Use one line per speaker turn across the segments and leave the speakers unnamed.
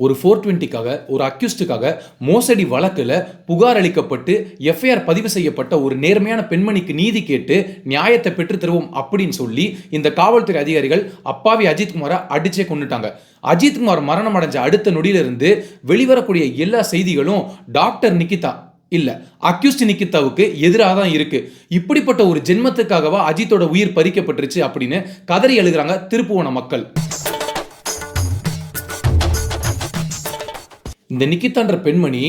ஒரு ஃபோர் டுவெண்ட்டிக்காக ஒரு அக்யூஸ்டுக்காக மோசடி வழக்கில் புகார் அளிக்கப்பட்டு எஃப்ஐஆர் பதிவு செய்யப்பட்ட ஒரு நேர்மையான பெண்மணிக்கு நீதி கேட்டு நியாயத்தை பெற்று தருவோம் அப்படின்னு சொல்லி இந்த காவல்துறை அதிகாரிகள் அப்பாவி அஜித்குமாரை அடிச்சே கொண்டுட்டாங்க அஜித்குமார் மரணம் அடைஞ்ச அடுத்த நொடியிலிருந்து வெளிவரக்கூடிய எல்லா செய்திகளும் டாக்டர் நிக்கிதா இல்லை அக்யூஸ்ட் நிக்கிதாவுக்கு எதிராக தான் இருக்கு. இப்படிப்பட்ட ஒரு ஜென்மத்துக்காகவா அஜித்தோட உயிர் பறிக்கப்பட்டுருச்சு அப்படின்னு கதறி எழுகிறாங்க திருப்புவன மக்கள். இந்த நிக்கிதான்ற பெண்மணி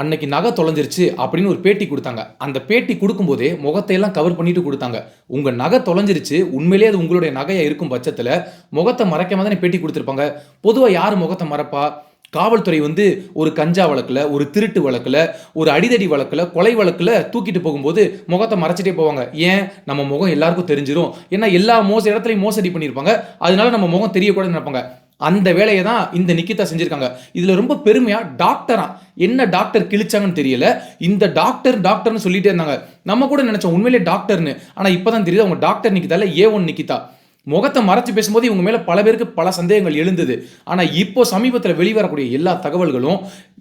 அன்னைக்கு நகை தொலைஞ்சிருச்சு அப்படின்னு ஒரு பேட்டி கொடுத்தாங்க. அந்த பேட்டி கொடுக்கும்போதே முகத்தையெல்லாம் கவர் பண்ணிட்டு கொடுத்தாங்க. உங்க நகை தொலைஞ்சிருச்சு உண்மையிலேயே அது உங்களுடைய நகையா இருக்கும் பட்சத்தில் முகத்தை மறைக்காம தானே பேட்டி கொடுத்துருப்பாங்க. பொதுவாக யார் முகத்தை மறைப்பா? காவல்துறை வந்து ஒரு கஞ்சா வழக்கில் ஒரு திருட்டு வழக்கில் ஒரு அடிதடி வழக்கில் கொலை வழக்கில் தூக்கிட்டு போகும்போது முகத்தை மறைச்சிட்டே போவாங்க. ஏன்? நம்ம முகம் எல்லாருக்கும் தெரிஞ்சிடும் ஏன்னா எல்லா மோச இடத்துலையும் மோசடி பண்ணியிருப்பாங்க அதனால நம்ம முகம் தெரியக்கூடாதுன்னு நினைப்பாங்க. அந்த வேலையை தான் இந்த நிக்கிதா செஞ்சுருக்காங்க. இதில் ரொம்ப பெருமையாக டாக்டரா என்ன டாக்டர் கிழிச்சாங்கன்னு தெரியல. இந்த டாக்டர் டாக்டர்னு சொல்லிட்டே இருந்தாங்க. நம்ம கூட நினச்சோம் உண்மையிலே டாக்டர்னு. ஆனால் இப்போ தான் தெரியுது அவங்க doctor Nikita A one Nikita. முகத்தை மறைச்சு பேசும்போது இவங்க மேலே பல பேருக்கு பல சந்தேகங்கள் எழுந்தது. ஆனால் இப்போ சமீபத்தில் வெளிவரக்கூடிய எல்லா தகவல்களும்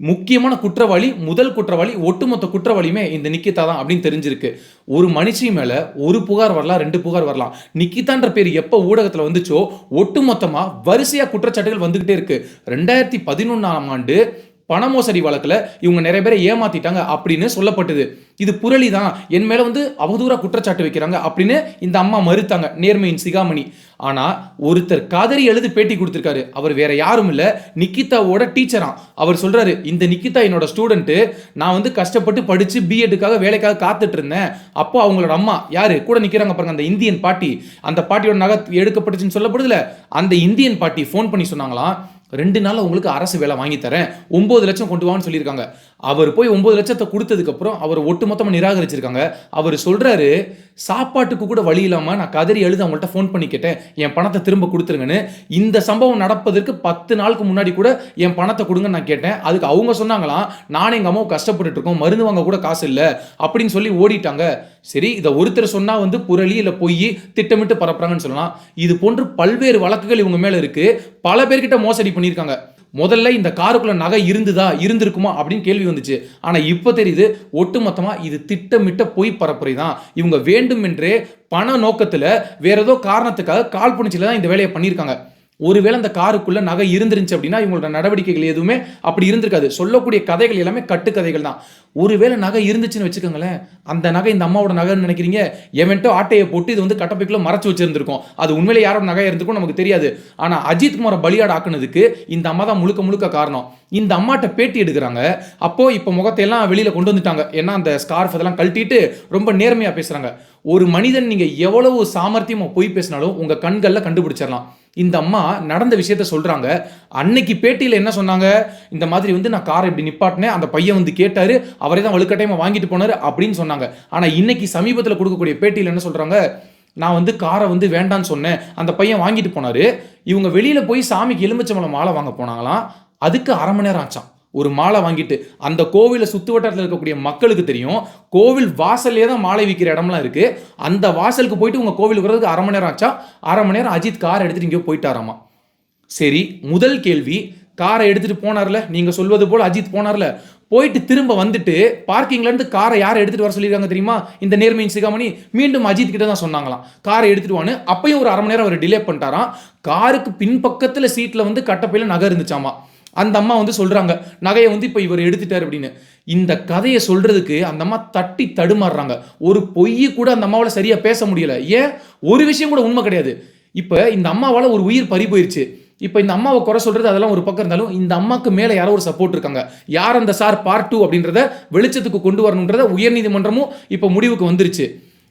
முக்கியமான குற்றவாளி முதல் குற்றவாளி ஒட்டுமொத்த குற்றவாளியுமே இந்த நிக்கிதா தான் அப்படின்னு தெரிஞ்சிருக்கு. ஒரு மனுஷி மேலே ஒரு புகார் வரலாம் ரெண்டு புகார் வரலாம். நிக்கிதான்ற பேர் எப்போ ஊடகத்தில் வந்துச்சோ ஒட்டுமொத்தமாக வரிசையாக குற்றச்சாட்டுகள் வந்துக்கிட்டே இருக்கு. ரெண்டாயிரத்தி பதினொன்றாம் ஆண்டு பண மோசடி வழக்கில் இவங்க நிறைய பேரை ஏமாத்திட்டாங்க அப்படின்னு சொல்லப்பட்டது. இது புரளி தான் என் மேலே வந்து அவதூறா குற்றச்சாட்டு வைக்கிறாங்க அப்படின்னு இந்த அம்மா மறுத்தாங்க நேர்மையின் சிகாமணி. ஆனால் ஒருத்தர் கதறி எழுதி பேட்டி கொடுத்துருக்காரு. அவர் வேற யாரும் இல்லை. நிக்கிதாவோட டீச்சராம் அவர் சொல்கிறாரு இந்த நிக்கிதா என்னோட ஸ்டூடெண்ட்டு நான் வந்து கஷ்டப்பட்டு படித்து பிஎட்டுக்காக வேலைக்காக காத்துட்டு இருந்தேன் அப்போ அவங்களோட அம்மா யார்? கூட நிற்கிறாங்க பாருங்க அந்த இந்தியன் பாட்டி. அந்த பாட்டியோட நகை எடுக்கப்பட்டுச்சுன்னு சொல்லப்படுதுல அந்த இந்தியன் பாட்டி ஃபோன் பண்ணி சொன்னாங்களாம் ரெண்டு நாள் உங்களுக்கு அரசு வேலை வாங்கி தரேன். ஒம்பது லட்சம் கொண்டு வான்னு சொல்லியிருக்காங்க. அவர் போய் ஒன்பது லட்சத்தை கொடுத்ததுக்கப்புறம் அவர் ஒட்டு மொத்தமாக நிராகரிச்சிருக்காங்க. அவர் சொல்கிறாரு சாப்பாட்டுக்கு கூட வழி இல்லாமல் நான் கதறி எழுத அவங்கள்ட்ட ஃபோன் பண்ணி கேட்டேன். என் பணத்தை திரும்ப கொடுத்துருங்கன்னு. இந்த சம்பவம் நடப்பதற்கு பத்து நாளுக்கு முன்னாடி கூட என் பணத்தை கொடுங்கன்னு நான் கேட்டேன். அதுக்கு அவங்க சொன்னாங்களாம் நானும் எங்கள் அம்மாவும் கஷ்டப்பட்டுட்டு இருக்கோம். மருந்து வாங்க கூட காசு இல்லை. அப்படின்னு சொல்லி ஓடிட்டாங்க. சரி இதை ஒருத்தர் சொன்னால் வந்து புரளி இல்லை பொய் திட்டமிட்டு பரப்புறாங்கன்னு சொல்லலாம். இது போன்று பல்வேறு வழக்குகள் இவங்க மேலே இருக்குது பல பேர்கிட்ட மோசடி பண்ணியிருக்காங்க. முதல்ல இந்த காருக்குள்ள நகை இருந்துதா இருந்திருக்குமா அப்படின்னு கேள்வி வந்துச்சு. ஆனா இப்போ தெரியுது ஒட்டுமொத்தமா இது திட்டமிட்ட பொய் பரப்புரை தான் இவங்க வேண்டுமென்றே பண நோக்கத்துல வேற ஏதோ காரணத்துக்காக கால் புணிச்சில தான் இந்த வேலையை பண்ணியிருக்காங்க. ஒருவேளை அந்த காருக்குள்ள நகை இருந்துருந்துச்சு அப்படின்னா இவங்களோட நடவடிக்கைகள் எதுவுமே அப்படி இருந்திருக்காது. சொல்லக்கூடிய கதைகள் எல்லாமே கட்டுக்கதைகள் தான். ஒருவேளை நகை இருந்துச்சுன்னு வச்சுக்கோங்களேன் அந்த நகை இந்த அம்மாவோட நகைன்னு நினைக்கிறீங்க எவன்ட்டோ ஆட்டையை போட்டு இது வந்து கட்டப்பைக்குள்ள மறைச்சு வச்சிருந்திருக்கும். அது உண்மையிலே யாரோட நகை இருந்திருக்கும் நமக்கு தெரியாது. ஆனா அஜித் குமாரை பலியாடு ஆக்குனதுக்கு இந்த அம்மா தான் முழுக்க முழுக்க காரணம். இந்த அம்மாட்ட பேட்டி எடுக்கிறாங்க. அப்போ இப்போ முகத்தை எல்லாம் வெளியில கொண்டு வந்துட்டாங்க. ஏன்னா அந்த ஸ்கார்ஃப் அதெல்லாம் கழட்டிட்டு ரொம்ப நேர்மையா பேசுறாங்க. ஒரு மனிதன் நீங்கள் எவ்வளவு சாமர்த்தியமாக பொய் பேசினாலும் உங்கள் கண்களில் கண்டுபிடிச்சிடலாம். இந்த அம்மா நடந்த விஷயத்த சொல்கிறாங்க அன்னைக்கு பேட்டியில் என்ன சொன்னாங்க? இந்த மாதிரி வந்து நான் காரை இப்படி நிப்பாட்டினேன். அந்த பையன் வந்து கேட்டார். அவரே தான் வலுக்கட்டாயமா வாங்கிட்டு போனாரு அப்படின்னு சொன்னாங்க. ஆனால் இன்னைக்கு சமீபத்தில் கொடுக்கக்கூடிய பேட்டியில் என்ன சொல்கிறாங்க நான் வந்து காரை வந்து வேண்டான்னு சொன்னேன். அந்த பையன் வாங்கிட்டு போனார். இவங்க வெளியில் போய் சாமிக்கு எலுமிச்சம்பழம் மாலை வாங்க போனாங்களாம். அதுக்கு அரை மணி நேரம் ஆச்சாம். ஒரு மாலை வாங்கிட்டு அந்த கோவிலை சுத்து வட்டாரத்தில் இருக்கக்கூடிய மக்களுக்கு தெரியும் கோவில் வாசல்லே தான் மாலை விற்கிற இடம்லாம் இருக்கு. அந்த வாசலுக்கு போயிட்டு உங்க கோவிலுக்கு வரதுக்கு அரை மணி நேரம் ஆச்சா? அரை மணி நேரம் அஜித் கார் எடுத்துட்டு இங்கேயோ போயிட்டாராமா? சரி முதல் கேள்வி காரை எடுத்துட்டு போனார்ல? நீங்க சொல்வது போல் அஜித் போனார்ல? போயிட்டு திரும்ப வந்துட்டு பார்க்கிங்ல இருந்து காரை யாரை எடுத்துட்டு வர சொல்லியிருக்காங்க தெரியுமா? இந்த நேர்மையின் சிகாமணி மீண்டும் அஜித் கிட்ட தான் சொன்னாங்களாம். காரை எடுத்துட்டு வான்னு அப்பயும் ஒரு அரை மணி நேரம் அவர் டிலே பண்ணிட்டாராம். காருக்கு பின்பக்கத்துல சீட்ல வந்து கட்டப்பையில நகை இருந்துச்சாமா? அந்த அம்மா வந்து சொல்கிறாங்க நகையை வந்து இப்போ இவர் எடுத்துட்டார் அப்படின்னு. இந்த கதையை சொல்கிறதுக்கு அந்த அம்மா தட்டி தடுமாறுறாங்க. ஒரு பொய் கூட அந்த அம்மாவில் சரியாக பேச முடியல. ஏன்? ஒரு விஷயம் கூட உண்மை கிடையாது. இப்போ இந்த அம்மாவால் ஒரு உயிர் பறி போயிருச்சு. இப்போ இந்த அம்மாவை குறை சொல்கிறது அதெல்லாம் ஒரு பக்கம் இருந்தாலும் இந்த அம்மாவுக்கு மேலே யாரோ ஒரு சப்போர்ட் இருக்காங்க. யார் அந்த சார் பார்ட் டூ அப்படின்றத வெளிச்சத்துக்கு கொண்டு வரணுன்றத உயர்நீதிமன்றமும் இப்போ முடிவுக்கு வந்துருச்சு.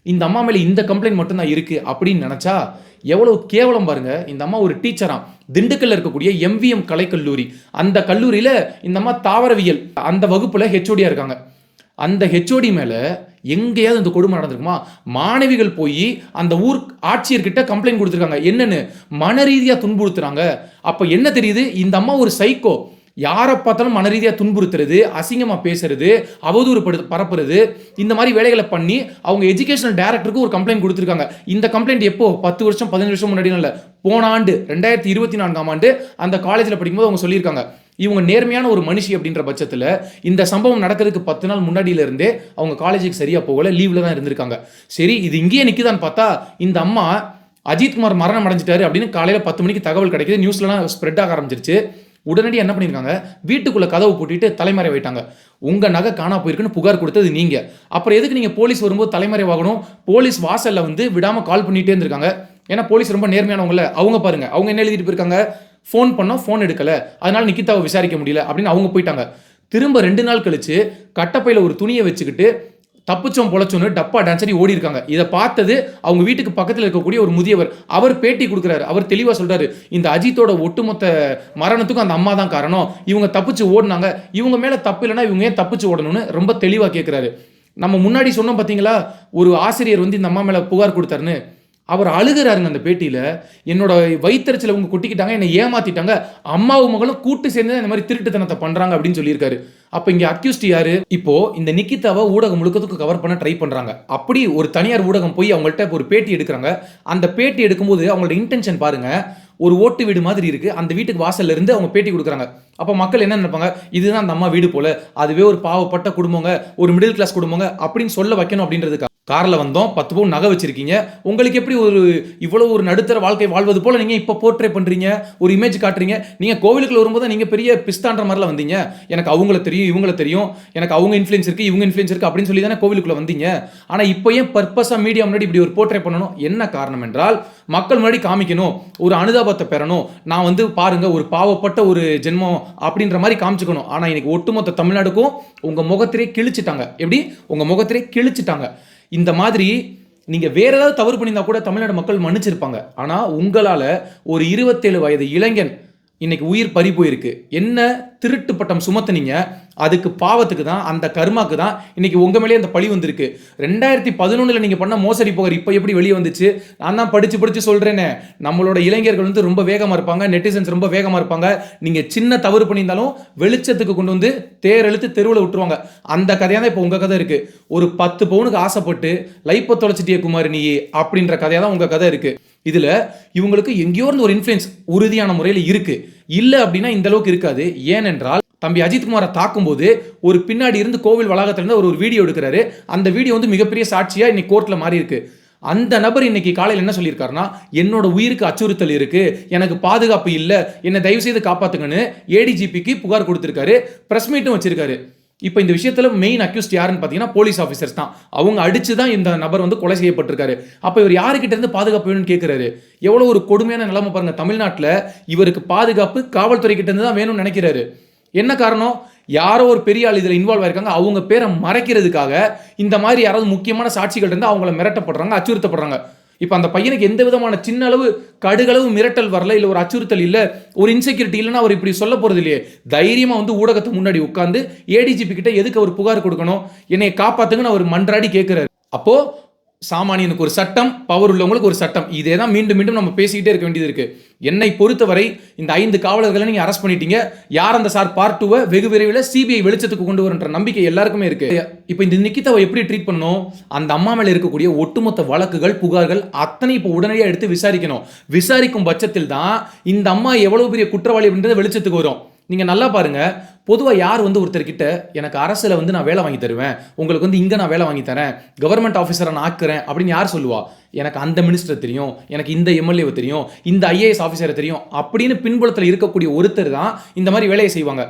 இந்த அம்மா மேலே இந்த கம்ப்ளைண்ட் மட்டும்தான் இருக்குது அப்படின்னு நினச்சா எவ்வளவு கேவலம் பாருங்க. இந்த அம்மா ஒரு டீச்சராம் திண்டுக்கல்ல இருக்கக்கூடிய எம்விஎம் கலைக்கல்லூரி. அந்த கல்லூரியில இந்த அம்மா தாவரவியல் அந்த வகுப்புல ஹெச்ஓடியா இருக்காங்க. அந்த ஹெச்ஓடி மேல எங்கேயாவது இந்த கொடுமை நடந்திருக்குமா? மாணவிகள் போய் அந்த ஊர் ஆட்சியர்கிட்ட கம்ப்ளைண்ட் கொடுத்துருக்காங்க. என்னன்னு? மன ரீதியாக துன்புறுத்துறாங்க. அப்போ என்ன தெரியுது? இந்த அம்மா ஒரு சைக்கோ யாரை பார்த்தாலும் மன ரீதியாக துன்புறுத்துறது அசிங்கமாக பேசுறது அவதூறு படு பரப்புறது இந்த மாதிரி வேலைகளை பண்ணி அவங்க எஜுகேஷனல் டைரக்டருக்கு ஒரு கம்ப்ளைண்ட் கொடுத்துருக்காங்க. இந்த கம்ப்ளைண்ட் எப்போ? பத்து வருஷம் பதினஞ்சு வருஷம் முன்னாடி இல்லை. போன ஆண்டு ரெண்டாயிரத்தி இருபத்தி நான்காம் ஆண்டு அந்த காலேஜில் படிக்கும்போது அவங்க சொல்லியிருக்காங்க. இவங்க நேர்மையான ஒரு மனுஷி அப்படின்ற பட்சத்தில் இந்த சம்பவம் நடக்கிறதுக்கு பத்து நாள் முன்னாடியிலிருந்தே அவங்க காலேஜுக்கு சரியாக போகல லீவில் தான் இருந்திருக்காங்க. சரி இது இங்கேயே நிற்குதான்னு பார்த்தா இந்த அம்மா அஜித்குமார் மரணம் அடைஞ்சிட்டாரு அப்படின்னு காலையில் பத்து மணிக்கு தகவல் கிடைக்குது. நியூஸ்லாம் ஸ்ப்ரெட் ஆக ஆரம்பிச்சிருச்சு. உடனடியாக என்ன பண்ணியிருக்காங்க வீட்டுக்குள்ளே கதவு பூட்டிட்டு தலைமறை வைட்டாங்க. உங்கள் நகை காணா போயிருக்குன்னு புகார் கொடுத்தது நீங்கள் அப்புறம் எதுக்கு நீங்கள் போலீஸ் வரும்போது தலைமறைவாகணும் போலீஸ் வாசலில் வந்து விடாமல் கால் பண்ணிகிட்டே இருந்திருக்காங்க. ஏன்னா போலீஸ் ரொம்ப நேர்மையானவங்கள அவங்க பாருங்க. அவங்க என்ன எழுதிட்டு போயிருக்காங்க? ஃபோன் பண்ணோம் ஃபோன் எடுக்கலை. அதனால் நிக்கிதாவை விசாரிக்க முடியல. அப்படின்னு அவங்க போயிட்டாங்க. திரும்ப ரெண்டு நாள் கழித்து கட்டப்பையில் ஒரு துணியை வச்சுக்கிட்டு தப்பிச்சோம் பொழைச்சோன்னு டப்பா டான்ஸரி ஓடி இருக்காங்க. இதை பார்த்தது அவங்க வீட்டுக்கு பக்கத்தில் இருக்கக்கூடிய ஒரு முதியவர். அவர் பேட்டி கொடுக்குறாரு. அவர் தெளிவாக சொல்கிறாரு இந்த அஜித்தோட ஒட்டுமொத்த மரணத்துக்கும் அந்த அம்மா தான் காரணம். இவங்க தப்பிச்சு ஓடினாங்க. இவங்க மேலே தப்பு இல்லைன்னா இவங்க ஏன் தப்பிச்சு ஓடணும்னு ரொம்ப தெளிவாக கேட்குறாரு நம்ம முன்னாடி சொன்னோம் பார்த்தீங்களா ஒரு ஆசிரியர் வந்து இந்த அம்மா மேலே புகார் கொடுத்தாருன்னு. அவர் அழுகிறாருங்க அந்த பேட்டியில். என்னோட வயிற்றுச்சில் இவங்க கொட்டிக்கிட்டாங்க என்னை ஏமாத்திட்டாங்க. அம்மாவும் மகளும் கூட்டு சேர்ந்து இந்த மாதிரி திருட்டுத்தனத்தை பண்ணுறாங்க அப்படின்னு சொல்லியிருக்காரு. அப்போ இங்கே அக்யூஸ்ட் யாரு? இப்போ இந்த நிக்கிதாவை ஊடகம் முழுக்கத்துக்கு கவர் பண்ண ட்ரை பண்ணுறாங்க அப்படி ஒரு தனியார் ஊடகம் போய் அவங்கள்ட்ட ஒரு பேட்டி எடுக்கிறாங்க. அந்த பேட்டி எடுக்கும்போது அவங்களோட இன்டென்ஷன் பாருங்க. ஒரு ஓட்டு வீடு மாதிரி இருக்குது அந்த வீட்டுக்கு வாசல்ல இருந்து அவங்க பேட்டி கொடுக்குறாங்க. அப்போ மக்கள் என்ன நினைப்பாங்க? இதுதான் அந்த அம்மா வீடு போல. அதுவே ஒரு பாவப்பட்ட குடும்பங்க ஒரு மிடில் கிளாஸ் குடும்பங்க அப்படின்னு சொல்ல வைக்கணும் அப்படின்றதுக்கு காரில் வந்தோம் பத்து பவுன் நகை வச்சுருக்கீங்க. உங்களுக்கு எப்படி ஒரு இவ்வளோ ஒரு நடுத்தர வாழ்க்கை வாழ்வது போல் நீங்கள் இப்போ போர்ட்ரே பண்ணுறீங்க ஒரு இமேஜ் காட்டுறீங்க. நீங்கள் கோவிலுக்குள்ள வரும்போது நீங்கள் பெரிய பிஸ்தான்ற மாதிரிலாம் வந்தீங்க. எனக்கு அவங்கள தெரியும் இவங்கள தெரியும். எனக்கு அவங்க இன்ஃப்ளூயன்ஸ் இருக்குது இவங்க இன்ஃப்ளூயன்ஸ் இருக்குது அப்படின்னு சொல்லி தானே கோவிலுக்குள்ளே வந்தீங்க. ஆனால் இப்போ ஏன் பர்பஸாக மீடியா முன்னாடி இப்படி ஒரு போர்ட்ரே பண்ணணும்? என்ன காரணம் என்றால் மக்கள் முன்னாடி காமிக்கணும் ஒரு அனுதாபத்தை பெறணும். நான் வந்து பாருங்க ஒரு பாவப்பட்ட ஒரு ஜென்மம் அப்படின்ற மாதிரி காமிச்சுக்கணும். ஆனால் இன்னைக்கு ஒட்டுமொத்த தமிழ்நாடுக்கும் உங்கள் முகத்திலே கிழிச்சிட்டாங்க. எப்படி? உங்கள் முகத்திலே கிழிச்சிட்டாங்க. இந்த மாதிரி நீங்கள் வேறு ஏதாவது தவறு பண்ணியிருந்தா கூட தமிழ்நாடு மக்கள் மன்னிச்சிருப்பாங்க. ஆனால் உங்களால் ஒரு இருபத்தேழு வயது இளைஞன் இன்னைக்கு உயிர் பறி போயிருக்கு. என்ன திருட்டு பட்டம் சுமத்துனீங்க? அதுக்கு பாவத்துக்கு தான் அந்த கர்மாக்கு தான் இன்னைக்கு உங்க மேலேயே அந்த பழி வந்திருக்கு. ரெண்டாயிரத்தி பதினொன்றில் நீங்கள் பண்ண மோசடி புகார் இப்போ எப்படி வெளியே வந்துச்சு? நான் தான் படித்து படித்து சொல்கிறேனே நம்மளோட இளைஞர்கள் வந்து ரொம்ப வேகமாக இருப்பாங்க நெட்டிசன்ஸ் ரொம்ப வேகமாக இருப்பாங்க. நீங்கள் சின்ன தவறு பண்ணியிருந்தாலும் வெளிச்சத்துக்கு கொண்டு வந்து தேரெழுத்து தெருவில் விட்டுருவாங்க. அந்த கதையாக தான் இப்போ உங்கள் கதை இருக்குது ஒரு பத்து பவுனுக்கு ஆசைப்பட்டு லைப்பை தொலைச்சிட்டிய குமார் நீ அப்படின்ற கதையாக தான் உங்கள் கதை இருக்குது இதில் இவங்களுக்கு எங்கேயோ இருந்து ஒரு இன்ஃப்ளூயன்ஸ் உறுதியான முறையில் இருக்குது இல்லை அப்படின்னா இந்த அளவுக்கு இருக்காது. ஏனென்றால் தம்பி அஜித்குமாரை தாக்கும்போது ஒரு பின்னாடி இருந்து கோவில் வளாகத்திலிருந்து அவர் ஒரு வீடியோ எடுக்கிறாரு. அந்த வீடியோ வந்து மிகப்பெரிய சாட்சியாக இன்னைக்கு கோர்ட்டில் மாறி இருக்கு அந்த நபர் இன்னைக்கு காலையில் என்ன சொல்லியிருக்காருன்னா என்னோட உயிருக்கு அச்சுறுத்தல் இருக்கு. எனக்கு பாதுகாப்பு இல்லை. என்னை தயவு செய்து காப்பாத்துங்கன்னு ஏடிஜிபிக்கு புகார் கொடுத்துருக்காரு. பிரஸ் மீட்டும் வச்சிருக்காரு. இப்போ இந்த விஷயத்தில் மெயின் அக்யூஸ்ட் யாருன்னு பார்த்தீங்கன்னா போலீஸ் ஆஃபீஸர்ஸ் தான். அவங்க அடிச்சு தான் இந்த நபர் வந்து கொலை செய்யப்பட்டிருக்காரு. அப்போ இவர் யாருக்கிட்ட இருந்து பாதுகாப்பு வேணும்னு கேட்குறாரு எவ்வளோ ஒரு கொடுமையான நிலைமை பாருங்க தமிழ்நாட்டில். இவருக்கு பாதுகாப்பு காவல்துறை கிட்ட இருந்து தான் வேணும்னு நினைக்கிறாரு. என்ன காரணம்? யாரோ ஒரு பெரிய ஆள் இதில் இன்வால்வ் ஆயிருக்காங்க. அவங்க பேரை மறைக்கிறதுக்காக இந்த மாதிரி யாராவது முக்கியமான சாட்சிகள் இருந்து அவங்கள மிரட்டப்படுறாங்க அச்சுறுத்தப்படுறாங்க. இப்போ அந்த பையனுக்கு எந்த விதமான சின்ன அளவு கடுகளவு மிரட்டல் வரல இல்லை ஒரு அச்சுறுத்தல் இல்லை ஒரு இன்செக்யூரிட்டி இல்லைன்னா அவர் இப்படி சொல்ல போறது இல்லையே. தைரியமாக வந்து ஊடகத்தை முன்னாடி உட்காந்து ஏடிஜிபி கிட்ட எதுக்கு அவர் புகார் கொடுக்கணும்? என்னை காப்பாற்றுங்கன்னு அவர் மன்றாடி கேட்குறாரு அப்போ சாமானியனுக்கு ஒரு சட்டம் பவர் உள்ளவங்களுக்கு ஒரு சட்டம். இதே தான் மீண்டும் மீண்டும் நம்ம பேசிக்கிட்டே இருக்க வேண்டியது இருக்கு. என்னை பொறுத்தவரை இந்த ஐந்து காவலர்களை நீங்க அரெஸ்ட் பண்ணிட்டீங்க. யார் அந்த சார்? பார்ட் டூவை வெகு விரைவில் சிபிஐ வெளிச்சத்துக்கு கொண்டு வருன்ற நம்பிக்கை எல்லாருக்குமே இருக்கு. இப்போ இந்த நிக்கிதாவை எப்படி ட்ரீட் பண்ணணும்? அந்த அம்மா மேல இருக்கக்கூடிய ஒட்டுமொத்த வழக்குகள் புகார்கள் அத்தனை இப்போ உடனடியாக எடுத்து விசாரிக்கணும். விசாரிக்கும் பட்சத்தில் தான் இந்த அம்மா எவ்வளவு பெரிய குற்றவாளி அப்படின்றது வெளிச்சத்துக்கு வரும். நீங்க நல்லா பாருங்க. பொதுவாக யார் வந்து ஒருத்தர்கிட்ட எனக்கு அரசில் வந்து நான் வேலை வாங்கி தருவேன் உங்களுக்கு வந்து இங்கே நான் வேலை வாங்கி தரேன் கவர்மெண்ட் ஆஃபீஸரை நான் ஆக்குறேன் அப்படின்னு யார் சொல்லுவா? எனக்கு அந்த மினிஸ்டர் தெரியும் எனக்கு இந்த எம்எல்ஏவை தெரியும் இந்த ஐஏஎஸ் ஆஃபீஸரை தெரியும் அப்படின்னு பின்புலத்தில் இருக்கக்கூடிய ஒருத்தர் தான் இந்த மாதிரி வேலையை செய்வாங்க.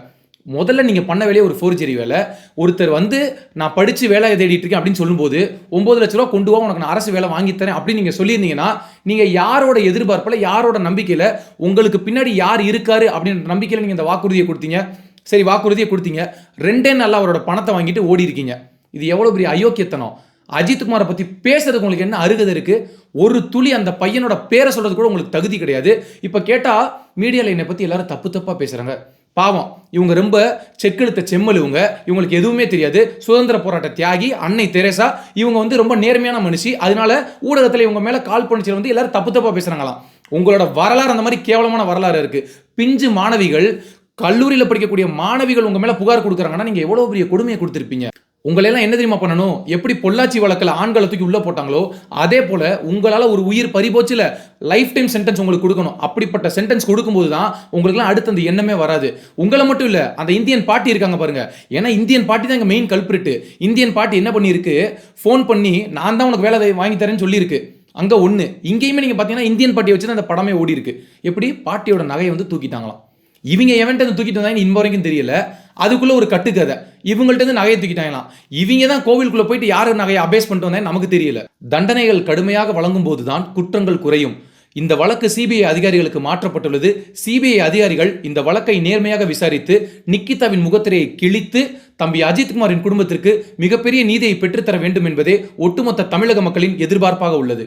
முதல்ல நீங்கள் பண்ண வேலையை ஒரு ஃபோர்ஜரி வேலை. ஒருத்தர் வந்து நான் படித்து வேலையை தேடிட்டு இருக்கேன் அப்படின்னு சொல்லும்போது ஒம்பது லட்ச ரூபா கொண்டு வா உனக்கு நான் அரசு வேலை வாங்கித்தரேன் அப்படின்னு நீங்கள் சொல்லியிருந்தீங்கன்னா நீங்கள் யாரோட எதிர்பார்ப்பில் யாரோட நம்பிக்கையில் உங்களுக்கு பின்னாடி யார் இருக்காரு அப்படின்ற நம்பிக்கையில் நீங்கள் இந்த வாக்குறுதியை கொடுத்தீங்க? சரி வாக்குறுதியை கொடுத்தீங்க. ரெண்டே நாளில் அவரோட பணத்தை வாங்கிட்டு ஓடி இருக்கீங்க. இது எவ்வளோ பெரிய அயோக்கியத்தனம். அஜித்குமாரை பற்றி பேசுறதுக்கு உங்களுக்கு என்ன அருகதை இருக்குது ஒரு துளி அந்த பையனோட பேரை சொல்கிறது கூட உங்களுக்கு தகுதி கிடையாது. இப்போ கேட்டால் மீடியாவில் என்னை பற்றி எல்லாரும் தப்பு தப்பாக பேசுகிறாங்க பாவம். இவங்க ரொம்ப செக்கெழுத்த செம்மல் இவங்க. இவங்களுக்கு எதுவுமே தெரியாது. சுதந்திர போராட்ட தியாகி அன்னை தெரேசா. இவங்க வந்து ரொம்ப நேர்மையான மனுஷி. அதனால ஊடகத்தில் இவங்க மேலே கால் பண்ணிச்சு வந்து எல்லாரும் தப்பு தப்பாக பேசுகிறாங்களாம் உங்களோட வரலாறு அந்த மாதிரி கேவலமான வரலாறு இருக்குது பிஞ்சு மாணவிகள் கல்லூரியில் படிக்கக்கூடிய மாணவிகள் உங்கள் மேலே புகார் கொடுக்குறாங்கன்னா நீங்கள் எவ்வளோ பெரிய கொடுமையை கொடுத்துருப்பீங்க? உங்களெல்லாம் என்ன தெரியுமா பண்ணணும்? எப்படி பொள்ளாச்சி வழக்கில் ஆண்களை தூக்கி உள்ளே போட்டாங்களோ அதே போல் உங்களால் ஒரு உயிர் பறிபோச்சில் லைஃப் டைம் சென்டென்ஸ் உங்களுக்கு கொடுக்கணும். அப்படிப்பட்ட சென்டென்ஸ் கொடுக்கும்போது தான் உங்களுக்குலாம் அடுத்து அந்த எண்ணமே வராது. உங்களை மட்டும் இல்லை அந்த இந்தியன் பாட்டி இருக்காங்க பாருங்க. ஏன்னா இந்தியன் பாட்டி தான் இங்கே மெயின் கல்பிரிட்டு இந்தியன் பாட்டி என்ன பண்ணியிருக்கு? ஃபோன் பண்ணி நான் தான் உனக்கு வேலை வாங்கி தரேன்னு சொல்லியிருக்கு. அங்கே ஒன்று இங்கேயுமே நீங்கள் பார்த்தீங்கன்னா இந்தியன் பாட்டியை வச்சு தான் அந்த படமே ஓடி இருக்கு எப்படி? பாட்டியோட நகையை வந்து தூக்கிட்டாங்களாம். இவங்க எவன்ட்டு வந்து தூக்கிட்டு வந்தாங்கன்னு இன்ன வரைக்கும் தெரியல. அதுக்குள்ள ஒரு கட்டுக்கதை. இவங்கள்ட்ட இருந்து நகையை தூக்கிட்டாங்களாம் இவங்க தான் கோவிலுக்குள்ள போயிட்டு யாரு நகையை அபேஸ் பண்ணிட்டு வந்தாங்க நமக்கு தெரியல. தண்டனைகள் கடுமையாக வழங்கும் போதுதான் குற்றங்கள் குறையும். இந்த வழக்கு சிபிஐ அதிகாரிகளுக்கு மாற்றப்பட்டுள்ளது. சிபிஐ அதிகாரிகள் இந்த வழக்கை நேர்மையாக விசாரித்து நிக்கிதாவின் முகத்திரையை கிழித்து தம்பி அஜித்குமாரின் குடும்பத்திற்கு மிகப்பெரிய நீதியை பெற்றுத்தர வேண்டும் என்பதே ஒட்டுமொத்த தமிழக மக்களின் எதிர்பார்ப்பாக உள்ளது.